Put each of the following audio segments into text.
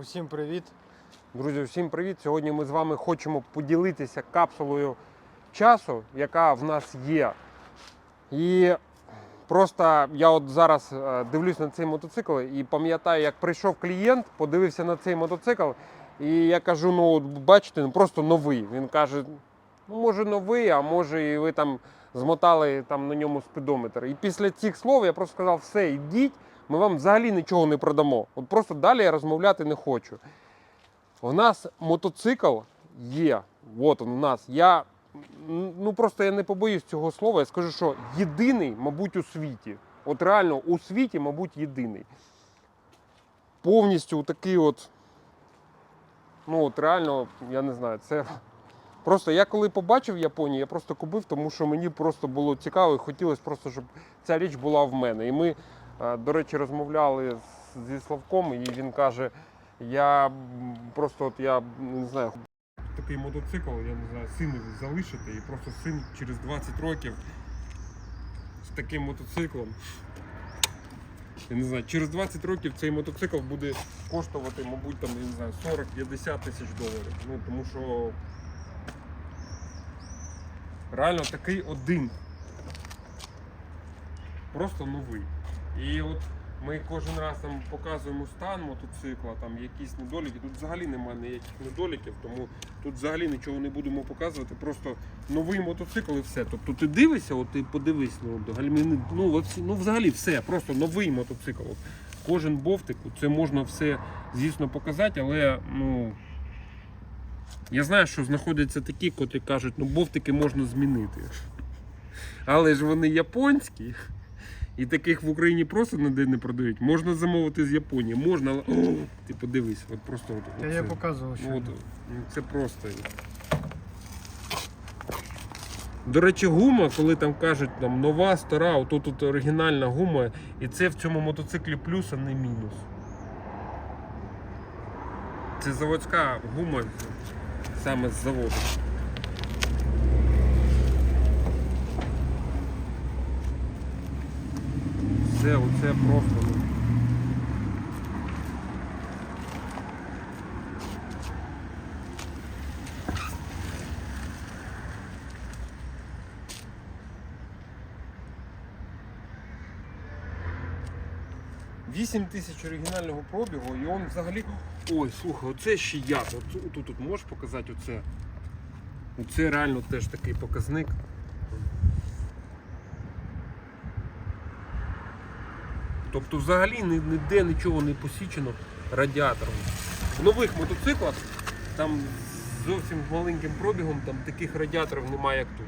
Усім привіт. Друзі, всім привіт! Сьогодні ми з вами хочемо поділитися капсулою часу, яка в нас є. І просто я от зараз е, дивлюсь на цей мотоцикл і пам'ятаю, як прийшов клієнт, подивився на цей мотоцикл, і я кажу: ну, от бачите, ну просто новий. Він каже: ну, може, новий, а може, і ви там змотали там на ньому спідометр. І після цих слов я просто сказав: все, йдіть, ми вам взагалі нічого не продамо. От просто далі я розмовляти не хочу. У нас мотоцикл є. От он у нас. Я ну просто я не побоюсь цього слова. Я скажу, що єдиний, мабуть, у світі. От реально у світі, мабуть, єдиний. Повністю такий от. Ну, от реально, я не знаю, це. Просто я коли побачив Японію, я просто купив, тому що мені просто було цікаво і хотілося просто, щоб ця річ була в мене. І ми, до речі, розмовляли зі Славком, і він каже: я просто от я не знаю. Такий мотоцикл, я не знаю, синові залишити, і просто син через 20 років з таким мотоциклом. Я не знаю, через 20 років цей мотоцикл буде коштувати, мабуть, там, я не знаю, 40-50 тисяч доларів. Ну, тому що реально такий один. Просто новий. І от ми кожен раз там показуємо стан мотоцикла, там якісь недоліки. Тут взагалі немає ніяких недоліків, тому тут взагалі нічого не будемо показувати. Просто новий мотоцикл і все. Тобто ти дивишся, от ти подивись, ну, гальміни, ну, от ну взагалі все, просто новий мотоцикл. Кожен бовтик, це можна все, звісно, показати, але ну. Я знаю, що знаходяться такі, котрі кажуть, ну бовтики можна змінити. Але ж вони японські. І таких в Україні просто ніде не продають. Можна замовити з Японії, можна, О, ти подивись, от просто от, оце. я показував, що от, ну, це просто. До речі, гума, коли там кажуть там нова, стара, ото тут оригінальна гума, і це в цьому мотоциклі плюс, а не мінус. Це заводська гума саме з заводу. Це оце просто. Ну, Вісім тисяч оригінального пробігу, і он взагалі. Ой, слухай, оце ще як. Тут, тут можеш показати оце. Оце реально теж такий показник. Тобто взагалі ніде нічого не посічено радіатором. В нових мотоциклах там зовсім маленьким пробігом там таких радіаторів немає, як тут.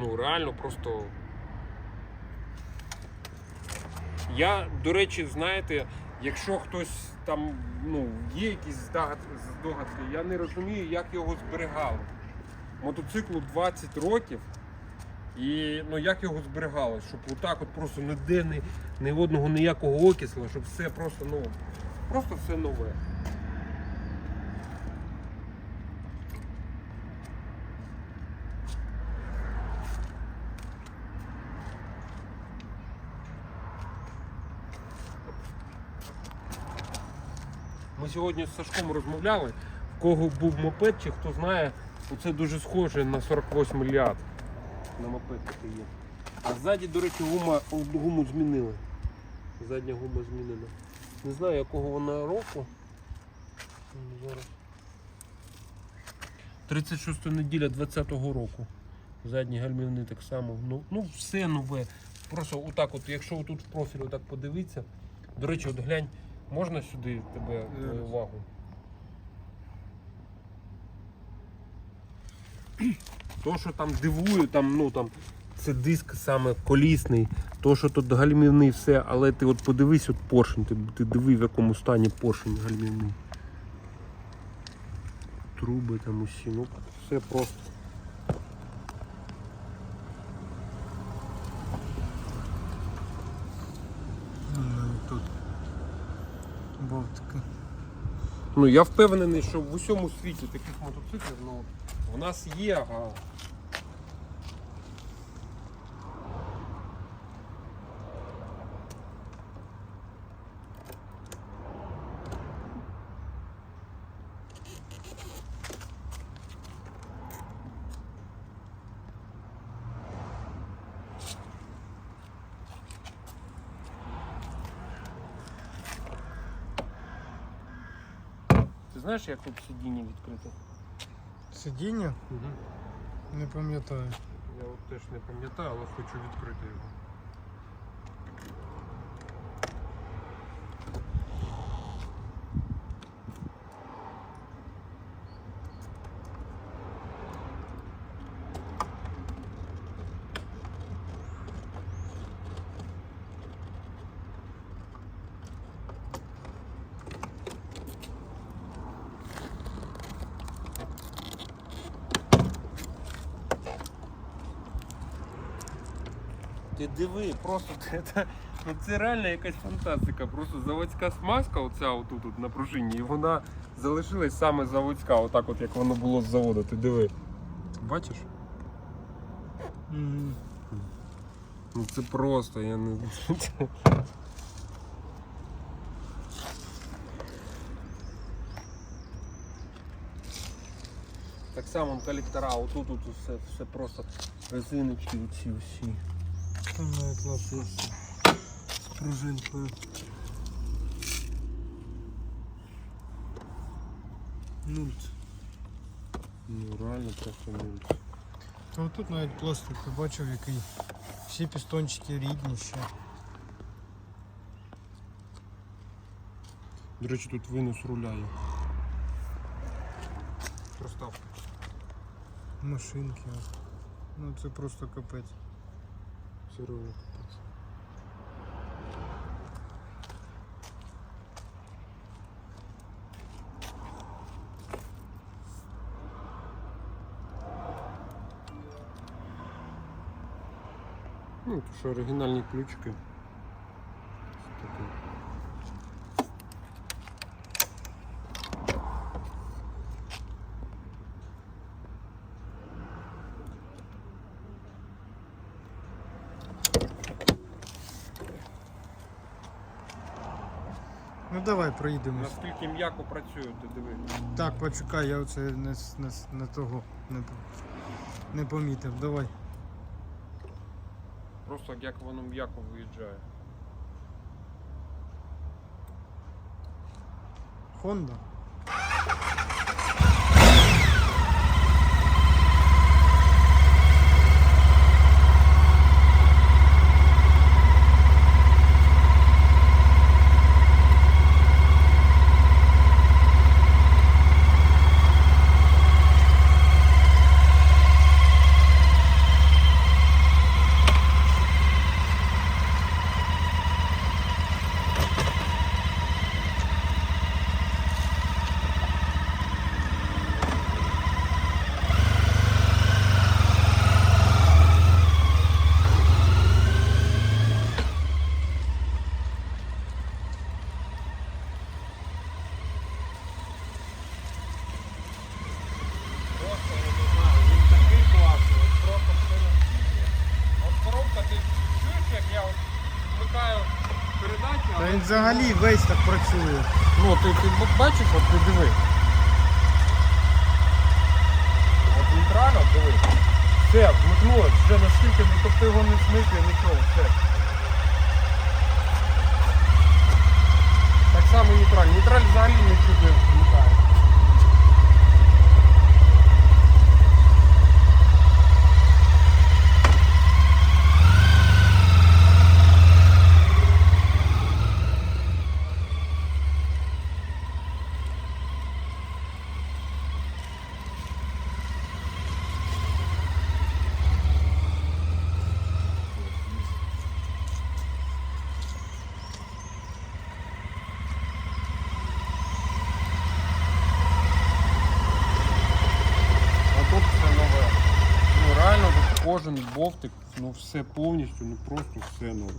Ну, реально просто. Я, до речі, знаєте, якщо хтось там, ну, є якісь здогадки, я не розумію, як його зберігали. Мотоциклу 20 років. І ну, як його зберігали, щоб отак от просто ніде ні, ні одного ніякого окисла, щоб все просто, ну, просто все нове. Ми сьогодні з Сашком розмовляли, в кого був мопед, чи хто знає, оце дуже схоже на 48 мільярд. На мопед такий є. А ззаді, до речі, гума, гуму змінили. Задня гума змінена. Не знаю, якого вона року. Зараз. 36 неділя 20-го року. Задні гальмівни так само. Ну, ну все нове. Просто отак, от, якщо тут в профіль отак подивитися. До речі, от глянь, можна сюди тебе твою увагу? То, що там дивує, там, ну там це диск саме колісний, то, що тут гальмівний, все, але ти от подивись, от поршень, ти, ти диви, в якому стані поршень гальмівний. Труби там усі, ну все просто. тут бовтики. Ну я впевнений, що в усьому світі таких мотоциклів ну, В нас є газ. Ти знаєш, як тут сиденье открыто. Сидіння? Не пам'ятаю. Я от теж не пам'ятаю, але хочу відкрити його. Ти диви, просто це, це, ну це реально якась фантастика. Просто заводська смазка, оця отут от на пружині, і вона залишилась саме заводська, отак от як воно було з заводу. Ти диви. Бачиш? Мгм. Ну це просто, я не. Так само колектора, отут от все, все просто резиночки оці всі. Там навіть лапи з пружинкою. Нульт. Ну реально просто не. Та тут навіть пластик, ти бачив який. Всі пістончики рідні ще. До речі, тут винос руля є. Проставка. Машинки. Ну це просто капець. Ровно. Ну, то що оригінальні ключики. Ось таке. Ну давай проїдемось. Наскільки м'яко працює, ти диви. Так, почекай, я оце не, не, не того не, не помітив. Давай. Просто як воно м'яко виїжджає. Honda. Просто я не знаю, він такий класний, от просто все на світі. От коробка, ти чуєш, як я от вмикаю передачу, Та він взагалі весь так працює. Ну, ти, ти бачиш, от ти диви. От нейтрально, диви. Все, вмикнулося, вже наскільки, ну тобто його не смикає, нічого, все. Так само нейтраль. Нейтраль взагалі нічого не вмикає. А тут все нове. Ну реально тут кожен бовтик, ну все повністю, ну просто все нове.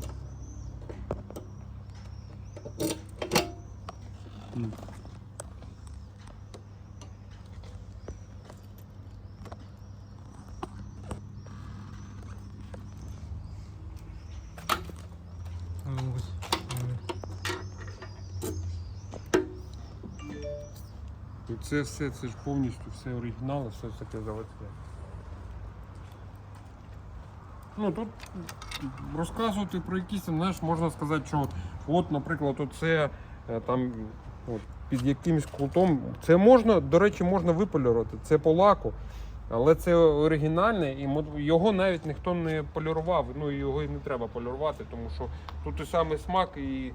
І це все, це ж повністю все оригінал, все таке заводське. Ну тут розказувати про якісь, знаєш, можна сказати, що от наприклад, оце е, там от, під якимось кутом. Це можна, до речі, можна виполірувати. Це по лаку. Але це оригінальне, і його навіть ніхто не полірував. Ну його і не треба полірувати, тому що тут і самий смак, і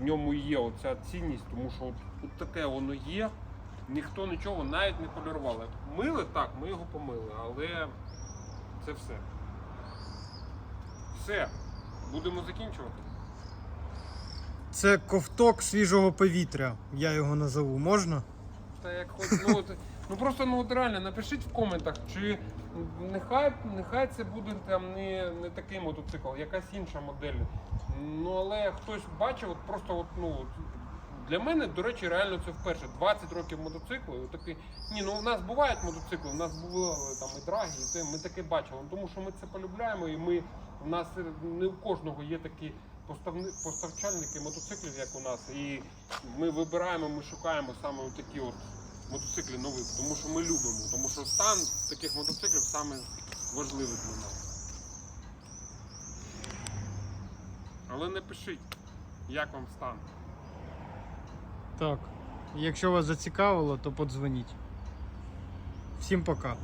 в ньому є оця цінність, тому що от, от таке воно є. Ніхто нічого навіть не полірували. Мили так, ми його помили, але це все. Все. Будемо закінчувати. Це ковток свіжого повітря, я його назову. Можна? Та як хоч, ну, от, ну просто ну от реально напишіть в коментах, чи нехай, нехай це буде там не, не такий мотоцикл, якась інша модель. Ну але хтось бачив, от просто от, ну, от, для мене, до речі, реально це вперше. 20 років мотоциклу. і Такий, ні, ну у нас бувають мотоцикли, у нас були там і драги, і це, ми таке бачили. Ну, Тому що ми це полюбляємо, і ми у нас не у кожного є такі поставчальники мотоциклів, як у нас. І ми вибираємо, ми шукаємо саме такі от мотоциклі нові, тому що ми любимо, тому що стан таких мотоциклів саме важливий для нас. Але не пишіть, як вам стан. Так. Якщо вас зацікавило, то подзвоніть. Всім пока.